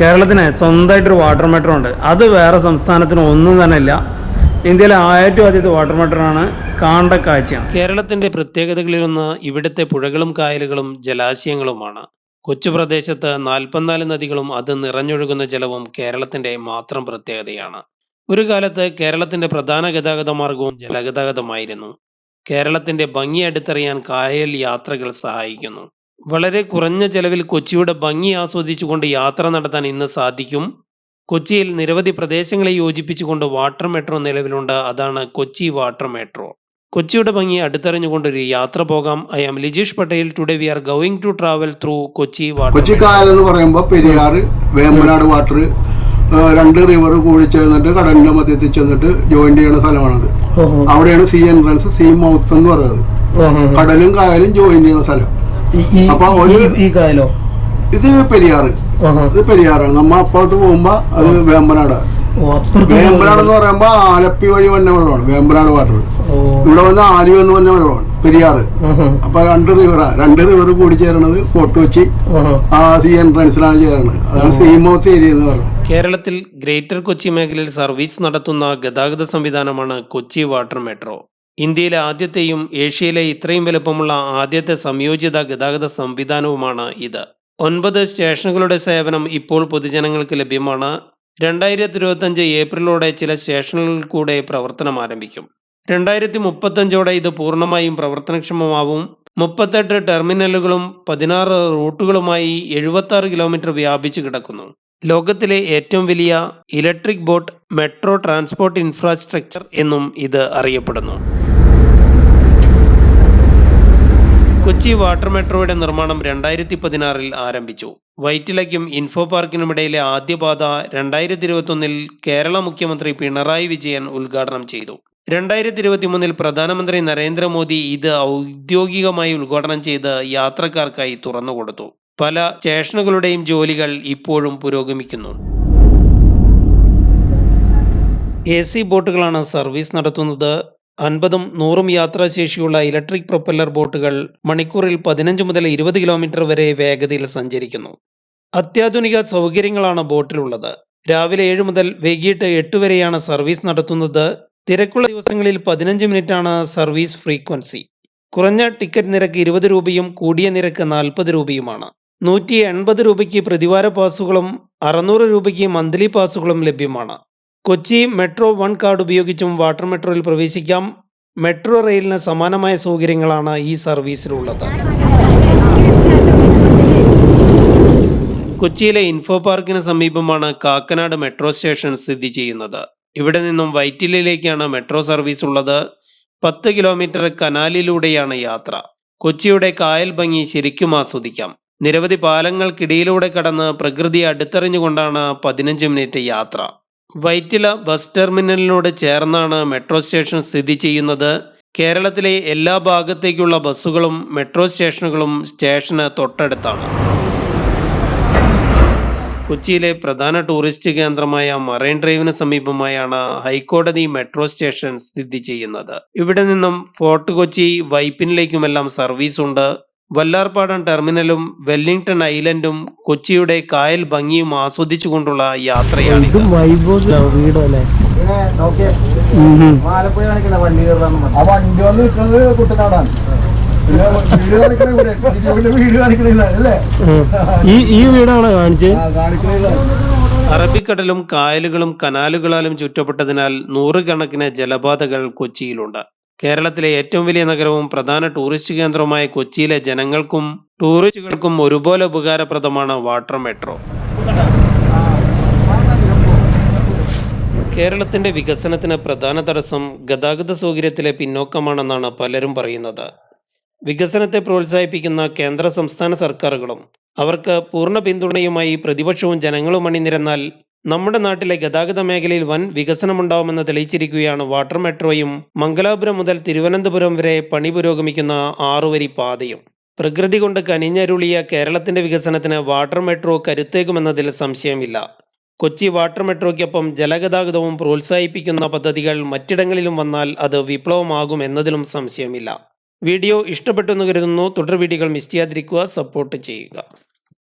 കേരളത്തിന് സ്വന്തമായിട്ടൊരു water metro ഉണ്ട്. അത് വേറെ സംസ്ഥാനത്തിന് ഒന്നും തന്നെ ഇല്ല. ഇന്ത്യയിലെ ഏറ്റവും ആദ്യത്തെ വാട്ടർ മീറ്ററാണ് കാണ്ട കാഴ്ചയാണ് കേരളത്തിന്റെ പ്രത്യേകതകളിലൊന്ന് ഇവിടുത്തെ പുഴകളും കായലുകളും ജലാശയങ്ങളുമാണ്. കൊച്ചു പ്രദേശത്ത് നാൽപ്പത്തിനാല് നദികളും അത് നിറഞ്ഞൊഴുകുന്ന ജലവും കേരളത്തിന്റെ മാത്രം പ്രത്യേകതയാണ്. ഒരു കാലത്ത് കേരളത്തിന്റെ പ്രധാന ഗതാഗത മാർഗവും ജലഗതാഗതമായിരുന്നു. കേരളത്തിന്റെ ഭംഗി അടുത്തറിയാൻ കായൽ യാത്രകൾ സഹായിക്കുന്നു. വളരെ കുറഞ്ഞ ചെലവിൽ കൊച്ചിയുടെ ഭംഗി ആസ്വദിച്ചുകൊണ്ട് യാത്ര നടത്താൻ ഇന്ന് സാധിക്കും. കൊച്ചിയിൽ നിരവധി പ്രദേശങ്ങളെ യോജിപ്പിച്ചുകൊണ്ട് വാട്ടർ മെട്രോ നിലവിലുണ്ട്. അതാണ് കൊച്ചി വാട്ടർ മെട്രോ. കൊച്ചിയുടെ ഭംഗി അടുത്തറിഞ്ഞുകൊണ്ട് ഒരു യാത്ര പോകാം. I am Lijeesh Patel. Today we are going to travel through Kochi water Kochi കായൽ എന്ന് പറയുമ്പോൾ പെരിയാർ വേമ്പനാട് വാട്ടർ രണ്ട് റിവർ കൂടി ചേർന്നിട്ട് കടലിന്റെ മധ്യത്തിൽ ചെന്നിട്ട് ജോയിന്റ് ചെയ്യുന്ന സ്ഥലമാണത്. അവിടെയാണ് സീ എൻട്രൻസ് സീ മൗത്ത് എന്ന് പറയുന്നത്. കടലും കായലും ജോയിൻ ചെയ്യുന്ന സ്ഥലം. ഈ കായലോ? ഇത് പെരിയാറ് ഇത് പെരിയാറാണ്. നമ്മ അപ്പുറത്ത് പോകുമ്പോ അത് വേമ്പനാട്. വേമ്പനാട് എന്ന് പറയുമ്പോ ആലപ്പി വഴി വന്ന വെള്ളമാണ്. വേമ്പനാട് വാട്ടർ ഇവിടെ വന്ന ആലി എന്ന് പറഞ്ഞ വെള്ളമാണ്. പെരിയാറ് അപ്പൊ രണ്ട് റിവറാ രണ്ട് റിവർ കൂടി ചേരണത് ഫോർട്ട് കൊച്ചി. ആ സി എൻട്രൻസിലാണ് ചേരണത്. അതാണ് സീമോസ് ഏരിയ എന്ന് പറയുന്നത്. കേരളത്തിൽ ഗ്രേറ്റർ കൊച്ചി മേഖലയിൽ സർവീസ് നടത്തുന്ന ഗതാഗത സംവിധാനമാണ് കൊച്ചി വാട്ടർ മെട്രോ ഇന്ത്യയിലെ ആദ്യത്തെയും ഏഷ്യയിലെ ഇത്രയും വലുപ്പമുള്ള ആദ്യത്തെ സംയോജിത ഗതാഗത സംവിധാനവുമാണ് ഇത്. ഒൻപത് സ്റ്റേഷനുകളുടെ സേവനം ഇപ്പോൾ പൊതുജനങ്ങൾക്ക് ലഭ്യമാണ്. രണ്ടായിരത്തി ഇരുപത്തഞ്ച് ഏപ്രിലോടെ ചില സ്റ്റേഷനുകളിൽ കൂടെ പ്രവർത്തനം ആരംഭിക്കും. രണ്ടായിരത്തി മുപ്പത്തഞ്ചോടെ ഇത് പൂർണമായും പ്രവർത്തനക്ഷമമാവും. മുപ്പത്തെട്ട് ടെർമിനലുകളും പതിനാറ് റൂട്ടുകളുമായി എഴുപത്തി ആറ് കിലോമീറ്റർ വ്യാപിച്ചു കിടക്കുന്നു. ലോകത്തിലെ ഏറ്റവും വലിയ electric boat metro transport infrastructure എന്നും ഇത് അറിയപ്പെടുന്നു. കൊച്ചി വാട്ടർ മെട്രോയുടെ നിർമ്മാണം രണ്ടായിരത്തി പതിനാറിൽ ആരംഭിച്ചു. വൈറ്റിലയ്ക്കും ഇൻഫോ പാർക്കിനുമിടയിലെ ആദ്യ പാത രണ്ടായിരത്തി ഇരുപത്തൊന്നിൽ കേരള മുഖ്യമന്ത്രി പിണറായി വിജയൻ ഉദ്ഘാടനം ചെയ്തു. രണ്ടായിരത്തി ഇരുപത്തിമൂന്നിൽ പ്രധാനമന്ത്രി നരേന്ദ്രമോദി ഇത് ഔദ്യോഗികമായി ഉദ്ഘാടനം ചെയ്ത് യാത്രക്കാർക്കായി തുറന്നുകൊടുത്തു. പല സ്റ്റേഷനുകളുടെയും ജോലികൾ ഇപ്പോഴും പുരോഗമിക്കുന്നു. എ സി ബോട്ടുകളാണ് സർവീസ് നടത്തുന്നത്. അൻപതും നൂറും യാത്രാശേഷിയുള്ള ഇലക്ട്രിക് പ്രൊപ്പല്ലർ ബോട്ടുകൾ മണിക്കൂറിൽ പതിനഞ്ച് മുതൽ ഇരുപത് കിലോമീറ്റർ വരെ വേഗതയിൽ സഞ്ചരിക്കുന്നു. അത്യാധുനിക സൗകര്യങ്ങളാണ് ബോട്ടിലുള്ളത്. രാവിലെ ഏഴ് മുതൽ വൈകിട്ട് എട്ട് വരെയാണ് സർവീസ് നടത്തുന്നത്. തിരക്കുള്ള ദിവസങ്ങളിൽ പതിനഞ്ച് മിനിറ്റാണ് സർവീസ് ഫ്രീക്വൻസി. കുറഞ്ഞ ടിക്കറ്റ് നിരക്ക് ഇരുപത് രൂപയും കൂടിയ നിരക്ക് നാൽപ്പത് രൂപയുമാണ്. നൂറ്റി എൺപത് രൂപയ്ക്ക് പ്രതിവാര പാസുകളും അറുന്നൂറ് രൂപയ്ക്ക് മന്ത്ലി പാസുകളും ലഭ്യമാണ്. കൊച്ചി മെട്രോ വൺ കാർഡ് ഉപയോഗിച്ചും വാട്ടർ മെട്രോയിൽ പ്രവേശിക്കാം. മെട്രോ റെയിലിന് സമാനമായ സൗകര്യങ്ങളാണ് ഈ സർവീസിലുള്ളത്. കൊച്ചിയിലെ ഇൻഫോ പാർക്കിന് സമീപമാണ് കാക്കനാട് മെട്രോ സ്റ്റേഷൻ സ്ഥിതി ചെയ്യുന്നത്. ഇവിടെ നിന്നും വൈറ്റിലയിലേക്കാണ് മെട്രോ സർവീസ് ഉള്ളത് പത്ത് കിലോമീറ്റർ കനാലിലൂടെയാണ് യാത്ര. കൊച്ചിയുടെ കായൽ ഭംഗി ശരിക്കും ആസ്വദിക്കാം. നിരവധി പാലങ്ങൾക്കിടയിലൂടെ കടന്ന് പ്രകൃതി അടുത്തെറിഞ്ഞുകൊണ്ടാണ് പതിനഞ്ച് മിനിറ്റ് യാത്ര. വൈറ്റില ബസ് ടെർമിനലിനോട് ചേർന്നാണ് മെട്രോ സ്റ്റേഷൻ സ്ഥിതി ചെയ്യുന്നത്. കേരളത്തിലെ എല്ലാ ഭാഗത്തേക്കുള്ള ബസ്സുകളും മെട്രോ സ്റ്റേഷനുകളും സ്റ്റേഷന് തൊട്ടടുത്താണ്. കൊച്ചിയിലെ പ്രധാന ടൂറിസ്റ്റ് കേന്ദ്രമായ മറൈൻ ഡ്രൈവിന് സമീപമായാണ് ഹൈക്കോടതി മെട്രോ സ്റ്റേഷൻ സ്ഥിതി ചെയ്യുന്നത്. ഇവിടെ നിന്നും ഫോർട്ട് കൊച്ചി വൈപ്പിനിലേക്കുമെല്ലാം സർവീസ് ഉണ്ട് വല്ലാർപാടം ടെർമിനലും വെല്ലിംഗ്ടൺ ഐലൻഡും കൊച്ചിയുടെ കായൽ ഭംഗിയും ആസ്വദിച്ചുകൊണ്ടുള്ള യാത്രയാണ് ഇത്. ഈ ഈ വീടാണ് കാണിച്ചത് അറബിക്കടലും കായലുകളും കനാലുകളാലും ചുറ്റപ്പെട്ടതിനാൽ നൂറുകണക്കിന് ജലപാതകൾ കൊച്ചിയിലുണ്ട്. കേരളത്തിലെ ഏറ്റവും വലിയ നഗരവും പ്രധാന ടൂറിസ്റ്റ് കേന്ദ്രവുമായ കൊച്ചിയിലെ ജനങ്ങൾക്കും ടൂറിസ്റ്റുകൾക്കും ഒരുപോലെ ഉപകാരപ്രദമാണ് വാട്ടർ മെട്രോ. കേരളത്തിന്റെ വികസനത്തിന് പ്രധാന തടസ്സം ഗതാഗത സൗകര്യത്തിലെ പിന്നോക്കമാണെന്നാണ് പലരും പറയുന്നത്. വികസനത്തെ പ്രോത്സാഹിപ്പിക്കുന്ന കേന്ദ്ര സംസ്ഥാന സർക്കാരുകളും അവർക്ക് പൂർണ പിന്തുണയുമായി പ്രതിപക്ഷവും ജനങ്ങളും അണിനിരന്നാൽ നമ്മുടെ നാട്ടിലെ ഗതാഗത മേഖലയിൽ വൻ വികസനമുണ്ടാവുമെന്ന് തെളിയിച്ചിരിക്കുകയാണ് വാട്ടർ മെട്രോയും മംഗലാപുരം മുതൽ തിരുവനന്തപുരം വരെ പണി പുരോഗമിക്കുന്ന ആറുവരി പാതയും. പ്രകൃതി കൊണ്ട് കനിഞ്ഞരുളിയ കേരളത്തിന്റെ വികസനത്തിന് വാട്ടർ മെട്രോ കരുത്തേകുമെന്നതിൽ സംശയമില്ല. കൊച്ചി വാട്ടർ മെട്രോയ്ക്കൊപ്പം ജലഗതാഗതവും പ്രോത്സാഹിപ്പിക്കുന്ന പദ്ധതികൾ മറ്റിടങ്ങളിലും വന്നാൽ അത് വിപ്ലവമാകും എന്നതിലും സംശയമില്ല. വീഡിയോ ഇഷ്ടപ്പെട്ടു എന്ന് കരുതുന്നു. തുടർ വീഡിയോകൾ മിസ് ചെയ്യാതിരിക്കുക. സപ്പോർട്ട് ചെയ്യുക.